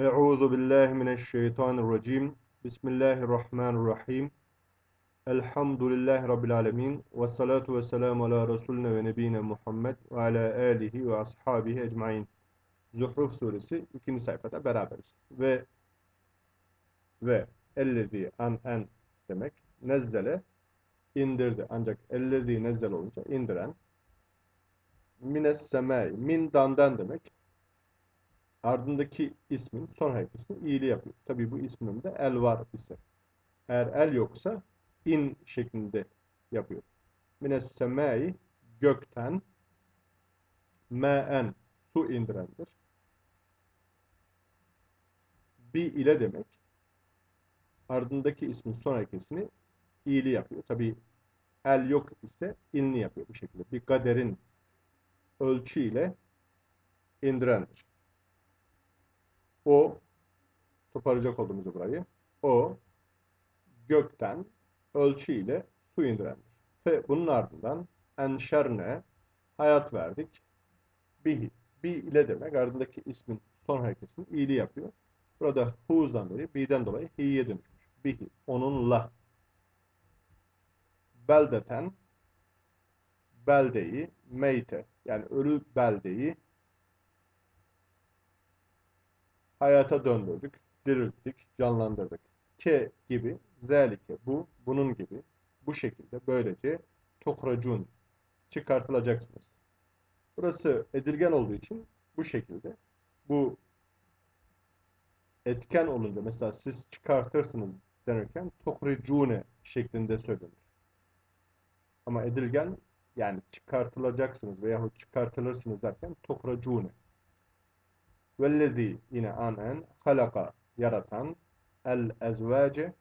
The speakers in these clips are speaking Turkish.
Euzu billahi mineşşeytanirracim. Bismillahirrahmanirrahim. Elhamdülillahi rabbil alamin ve salatu vesselamü ala resulina ve nebiyina Muhammed ve ala alihi ve ashabihi ecmaîn. Zuhruf suresi 2. sayfada beraberiz. Ve ve ellezî an en demek nezzele indirdi. Ancak ellezî nezzel olunca indiren mines semai min dandan demek ardındaki ismin son harfisini iyili yapıyor. Tabi bu ismin önünde el var ise. Eğer el yoksa in şeklinde yapıyor. Mines semai gökten me'en su indirendir. Bi ile demek ardındaki ismin son harfisini iyili yapıyor. Tabi el yok ise inli yapıyor bu şekilde. Bir kaderin ölçü ile indirendir. O toparlayacak olduğumuzu burayı. O gökten ölçü ile su indirendir. Ve bunun ardından enşerne hayat verdik. Bihi. Bi ile demek ardındaki ismin son hareketini iyili yapıyor. Burada hu zamiri bi'den dolayı hi'ye dönüşmüş. Bihi. Onunla. Beldeten beldeyi meyte yani ölü beldeyi hayata döndürdük, dirilttik, canlandırdık. Ke gibi, zelike bu, bunun gibi, bu şekilde böylece tuhracun çıkartılacaksınız. Burası edilgen olduğu için bu şekilde bu etken olunca mesela siz çıkartırsınız denirken tuhricune şeklinde söylenir. Ama edilgen yani çıkartılacaksınız veyahut çıkartılırsınız derken tuhracune. Vellezi yine anen halaka yaratan el ezvace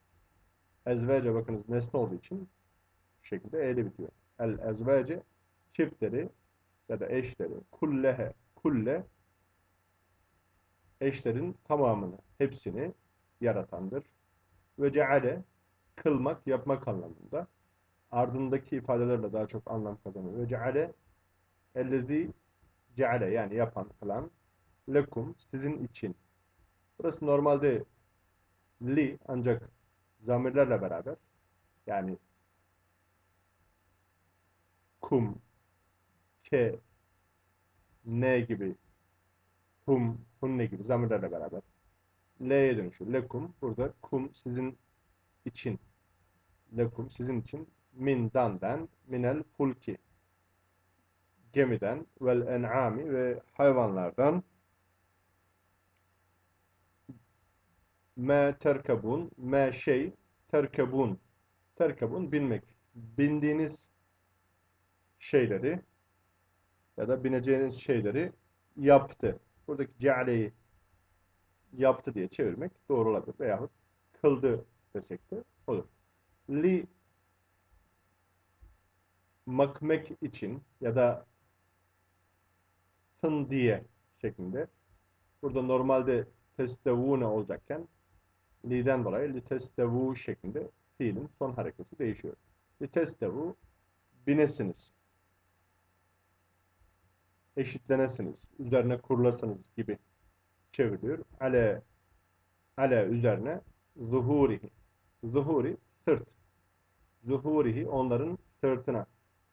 ezvace bakınız nesne olduğu için şu şekilde eyle bitiyor. El ezvace çiftleri ya da eşleri kullehe kulle eşlerin tamamını hepsini yaratandır. Ve ceale kılmak yapmak anlamında ardındaki ifadelerle daha çok anlam kazanıyor. Ve ceale ellezi ceale yani yapan kılan lekum sizin için. Burası normalde li ancak zamirlerle beraber yani kum, ke, ne gibi hum, hunne gibi zamirlerle beraber L'ye dönüşüyor. Lekum burada kum sizin için. Lekum sizin için min dandan minel fulki gemiden vel en'ami ve hayvanlardan me terkabun, me şey, terkabun. Terkabun binmek. Bindiğiniz şeyleri ya da bineceğiniz şeyleri yaptı. Buradaki cealeyi yaptı diye çevirmek doğru olabilir. Veyahut kıldı desek de olur. Li makmek için ya da sın diye şeklinde. Burada normalde testevune olacakken li'den dolayı litestevu şeklinde fiilin son hareketi değişiyor. Litestevu binesiniz. Eşitlenesiniz. Üzerine kurulasınız gibi çevriliyor. Ale ale üzerine zuhurihi. Zuhuri sırt. Zuhurihi onların sırtına.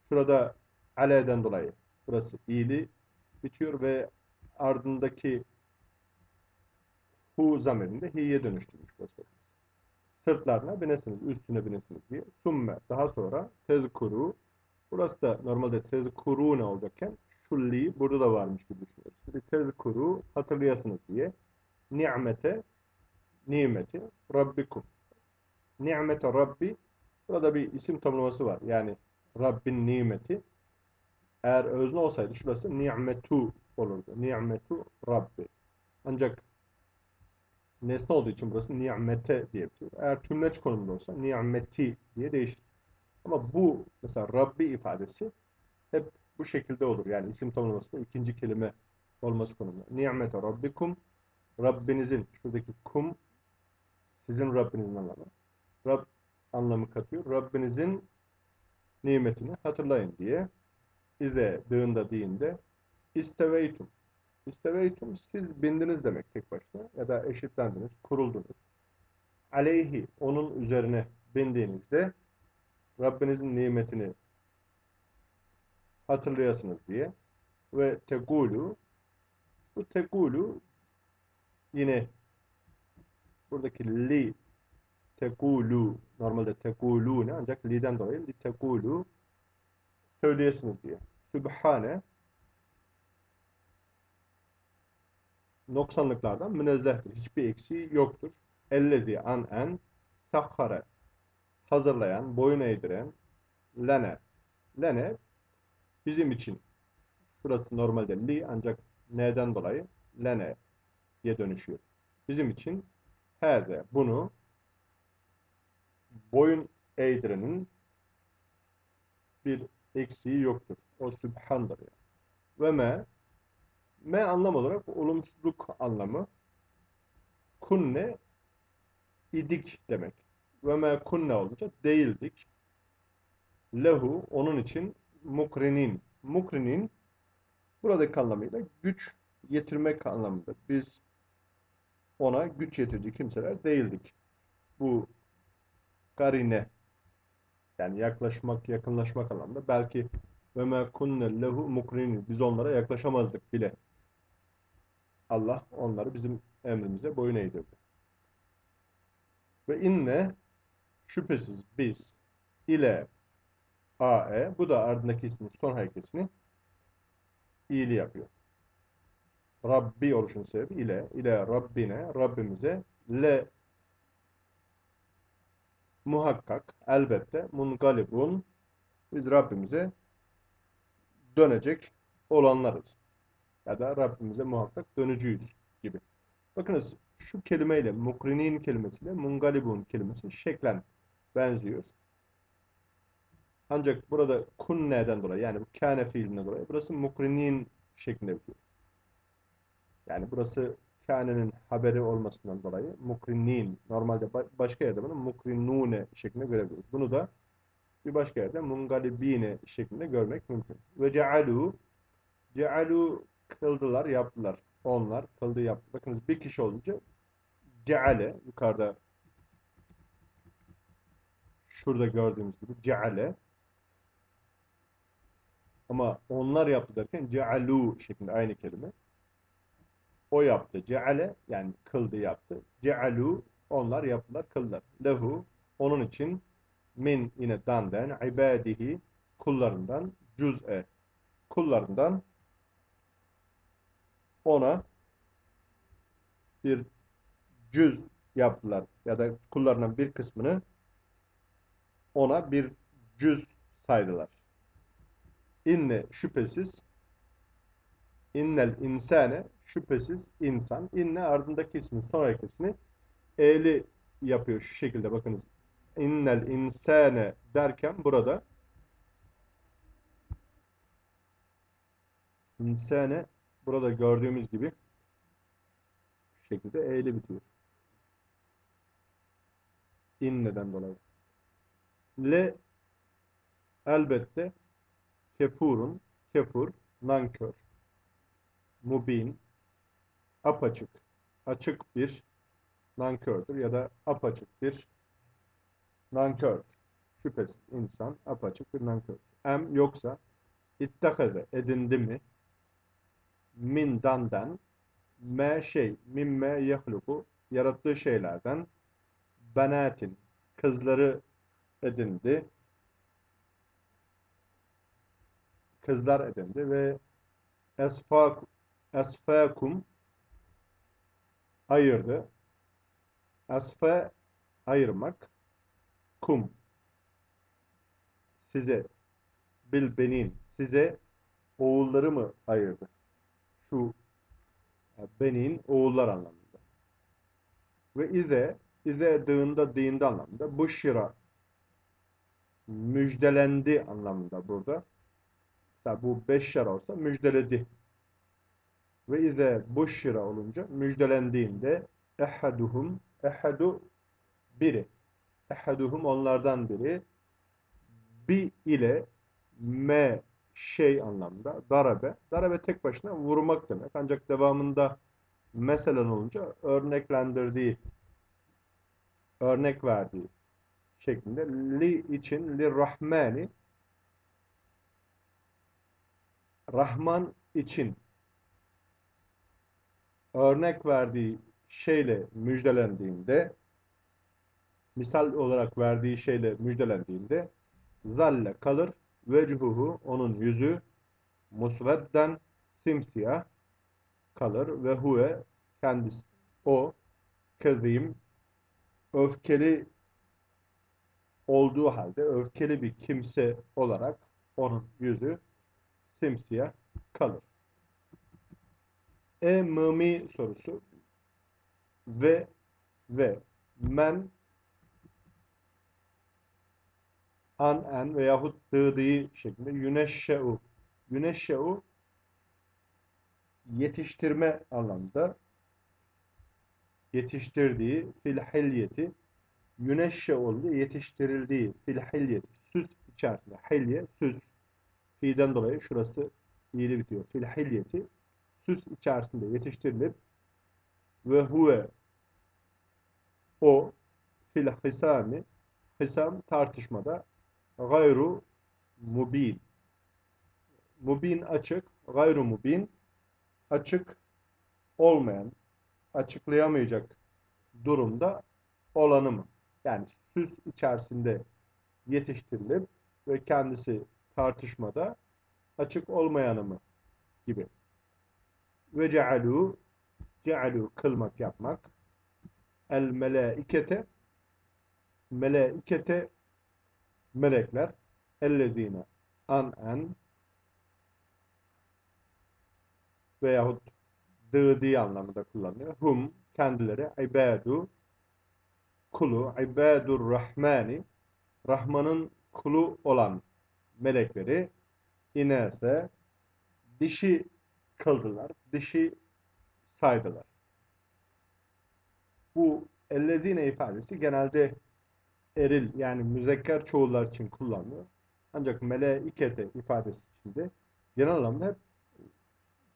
Şurada ale'den dolayı burası iyili bitiyor ve ardındaki hu zamirinde hi'ye dönüştürmüş Resulullah. Sırtlarına binesiniz, üstüne binesiniz diye. Summe, daha sonra tezkuru, burası da normalde tezkuru ne olacakken şulli burada da varmış gibi düşünüyoruz. Şimdi tezkuru hatırlayasınız diye. Ni'mete, nimeti, rabbikum. Ni'mete rabbi, burada bir isim tanımlaması var. Yani Rabbin nimeti. Eğer özne olsaydı şurası ni'metu olurdu. Ni'metu rabbi. Ancak nesne olduğu için burası ni'mete diye bitiyor. Eğer tümleç konumunda olsa ni'meti diye değişir. Ama bu mesela Rabbi ifadesi hep bu şekilde olur. Yani isim tanımlamasında ikinci kelime olması konumunda. Ni'mete rabbikum Rabbinizin şuradaki kum sizin Rabbinizin anlamı. Rab anlamı katıyor. Rabbinizin nimetini hatırlayın diye ize dığında deyinde isteveytum İsteveytum siz bindiniz demek tek başına ya da eşitlendiniz, kuruldunuz. Aleyhi onun üzerine bindiğinizde Rabbinizin nimetini hatırlayasınız diye ve tegulu bu tegulu yine buradaki li tekulu normalde tekulu ne ancak li'den dolayı li tekulu söyleyesiniz diye. Sübhane noksanlıklardan münezzehtir. Hiçbir eksiği yoktur. Ellezi an en sahhare hazırlayan, boyun eğdiren lene. Lene bizim için burası normalde li ancak neden dolayı lene diye dönüşüyor. Bizim için heze bunu boyun eğdirenin bir eksiği yoktur. O sübhandır yani. Ve me me anlam olarak olumsuzluk anlamı kunne idik demek. Ve me kunne olunca değildik. Lehu onun için mukrinin. Mukrinin buradaki anlamıyla güç yetirmek anlamında. Biz ona güç yetirici kimseler değildik. Bu karine yani yaklaşmak, yakınlaşmak anlamında. Belki ve me kunne lehu mukrinin. Biz onlara yaklaşamazdık bile. Allah onları bizim emrimize boyun eğdirdi. Ve inne şüphesiz biz ile ae bu da ardındaki ismin son harekesini iyili yapıyor. Rabbi oluşun sebebi ile ile Rabbine Rabbimize le muhakkak elbette mungalibun biz Rabbimize dönecek olanlarız. Ya da Rabbimize muhakkak dönücüyüz gibi. Bakınız şu kelimeyle mukrinin kelimesiyle mungalibun kelimesi şeklen benziyor. Ancak burada kunne'den dolayı yani bu kâne fiilinden dolayı burası mukrinin şeklinde bitiyor. Yani burası kânenin haberi olmasından dolayı mukrinin normalde başka yerde bunu mukrinune şeklinde görebiliriz. Bunu da bir başka yerde mungalibine şeklinde görmek mümkün. Ve cealu cealu kıldılar, yaptılar. Onlar kıldı, yaptı. Bakınız bir kişi olunca ceale yukarıda şurada gördüğümüz gibi ceale ama onlar yaptı derken cealu şeklinde aynı kelime. O yaptı. Ceale yani kıldı yaptı. Cealu onlar yaptılar kıldılar. Lehu onun için min yine danden ibadihi kullarından cüz'e kullarından ona bir cüz yaptılar ya da kullarından bir kısmını ona bir cüz saydılar. İnne şüphesiz innel insane şüphesiz insan. İnne ardındaki ismin son harekesini e'li yapıyor şu şekilde bakınız. İnnel insane derken burada insane burada gördüğümüz gibi şu şekilde e'li bitiyor. İnneden dolayı. Le elbette kefurun, kefur, nankör, mubin, apaçık, açık bir nankördür ya da apaçık bir nankör. Şüphesiz insan apaçık bir nankör. Em yoksa ittakaze edindi mi min dandan me şey mimme yahluku yarattığı şeylerden benatin kızları edindi kızlar edindi ve esfak esfakum ayırdı. Asfe ayırmak. Kum size bil benin size oğulları mı ayırdı? Şu benin oğullar anlamında. Ve ize ize dığında dığında anlamında. Bu şira müjdelendi anlamında burada. Mesela bu beş şara olsa müjdeledi ve ize buşşira olunca müjdelendiğinde ehaduhum ehadu biri ehaduhum onlardan biri bi ile me şey anlamda. Darabe. Darabe tek başına vurmak demek. Ancak devamında meselen olunca örneklendirdiği, örnek verdiği şeklinde. Li için, li rahmani Rahman için örnek verdiği şeyle müjdelendiğinde misal olarak verdiği şeyle müjdelendiğinde zalle kalır vechuhu onun yüzü musvedden simsiyah kalır ve huve kendisi o kezim öfkeli olduğu halde öfkeli bir kimse olarak onun yüzü simsiyah kalır. E mımi sorusu ve ve men an en veyahut dıdığı şeklinde. Yüneşşe'u. Yüneşşe'u yetiştirme anlamda yetiştirdiği fil hilyeti. Yüneşşe oldu yetiştirildiği fil hilyeti. Süs içerisinde. Hilye süs. Fiilden dolayı şurası iyili bitiyor. Fil hilyeti süs içerisinde yetiştirilip ve huve o fil hisami hisam tartışmada gayru mubin mubin açık gayru mubin açık olmayan açıklayamayacak durumda olanı mı? Yani süs içerisinde yetiştirilip ve kendisi tartışmada açık olmayanı mı gibi. Ve cealu cealu kılmak yapmak el melaikete melaikete melekler ellezine an en veyahut dıdi anlamında kullanılıyor. Hum kendileri ibadu kulu ibadur rahmani Rahman'ın kulu olan melekleri inese dişi kıldılar, dişi saydılar. Bu ellezine ifadesi genelde eril yani müzekker çoğullar için kullanılıyor. Ancak meleikete ifadesi içinde genel anlamda hep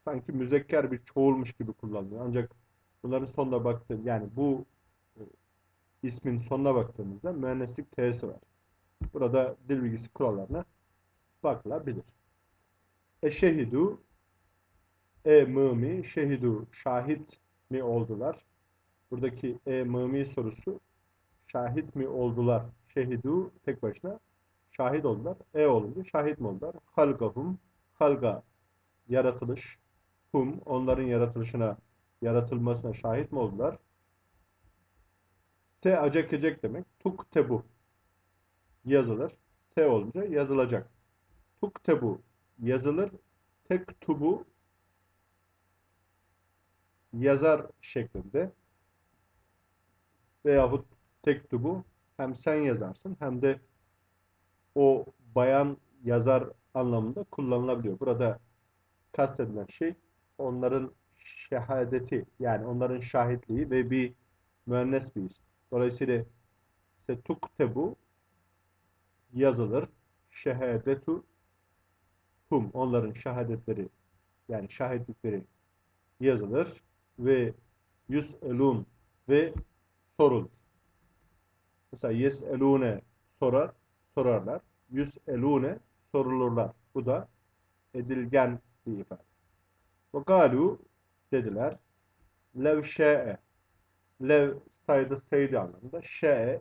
sanki müzekker bir çoğulmuş gibi kullanılıyor. Ancak bunların sonuna baktığım yani bu e, ismin sonuna baktığımızda mühendislik T'si var. Burada dil bilgisi kurallarına bakılabilir. Eşehidu e mımi şehidu şahit mi oldular? Buradaki e mımi sorusu şahit mi oldular? Şehidu tek başına şahit oldular. E olunca şahit mi oldular? Halgahum halga yaratılış hum onların yaratılışına yaratılmasına şahit mi oldular? Se acekecek demek. Tuk tebu yazılır. Se olunca yazılacak. Tuktebu yazılır. Tektubu yazar şeklinde veyahut tektubu hem sen yazarsın hem de o bayan yazar anlamında kullanılabiliyor. Burada kastedilen şey onların şehadeti yani onların şahitliği ve bir müennes bir isim. Dolayısıyla işte yazılır. Şehadetu hum onların şehadetleri yani şahitlikleri yazılır ve yüselun ve sorulur. Mesela yeselune sorar, sorarlar. Yüselune sorulurlar. Bu da edilgen bir ifade. Ve galu dediler. Lev şe'e lev saydı saydı anlamında şe'e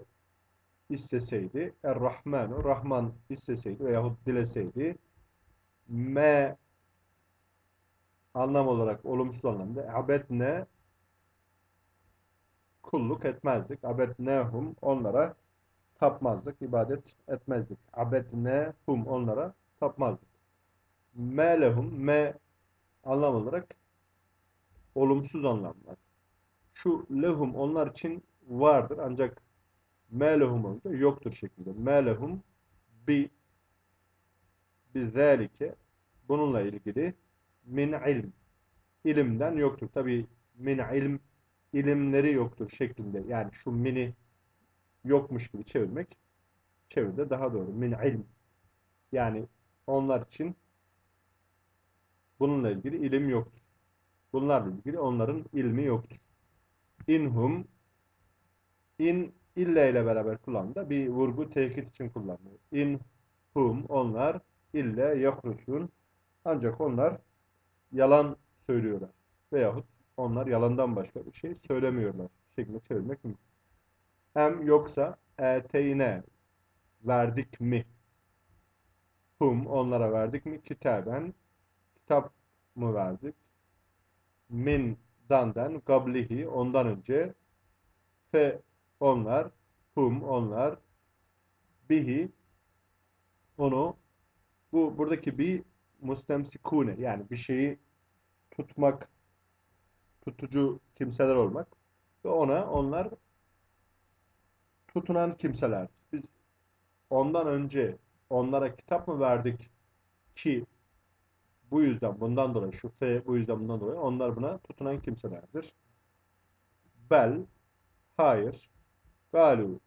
isteseydi Er-Rahmanu Rahman isteseydi veyahut dileseydi me anlam olarak olumsuz anlamda abedne kulluk etmezdik. Abednehum onlara tapmazdık, ibadet etmezdik. Abednehum onlara tapmazdık. Me lehum me anlam olarak olumsuz anlamlar. Şu lehum onlar için vardır ancak me lehum olunca yoktur şeklinde. Me lehum bi bizalike bununla ilgili min ilm ilimden yoktur. Tabi min ilm ilimleri yoktur şeklinde. Yani şu mini yokmuş gibi çevirmek çevirde daha doğru. Min ilm. Yani onlar için bununla ilgili ilim yoktur. Bunlarla ilgili onların ilmi yoktur. İnhum in ille ile beraber kullanıldığında bir vurgu tekit için kullanılıyor. İnhum onlar ille yakrusun ancak onlar yalan söylüyorlar. Veyahut onlar yalandan başka bir şey söylemiyorlar şeklinde çevirmek mümkün. Hem yoksa eteyne verdik mi? Hum onlara verdik mi? Kitaben kitap mı verdik? Min dandan gablihi ondan önce fe onlar hum onlar bihi onu bu buradaki bir mustemsikune yani bir şeyi tutmak tutucu kimseler olmak ve ona onlar tutunan kimseler. Biz ondan önce onlara kitap mı verdik ki bu yüzden bundan dolayı şu fe bu yüzden bundan dolayı onlar buna tutunan kimselerdir. Bel hayır galu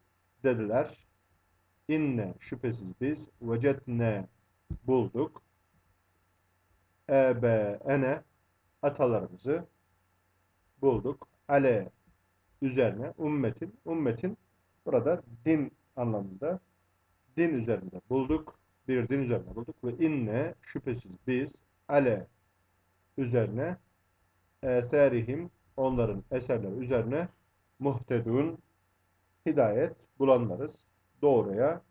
dediler. İnne şüphesiz biz vecetne bulduk. Ebe ene atalarımızı bulduk. Ale üzerine ümmetin ümmetin burada din anlamında din üzerinde bulduk. Bir din üzerine bulduk ve inne şüphesiz biz ale üzerine eserihim onların eserleri üzerine muhtedun hidayet bulanlarız. Doğruya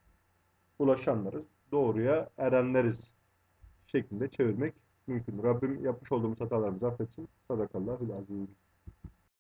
ulaşanlarız. Doğruya erenleriz şeklinde çevirmek mümkün. Rabbim yapmış olduğumuz hatalarımızı affetsin. Sadakallahül azim.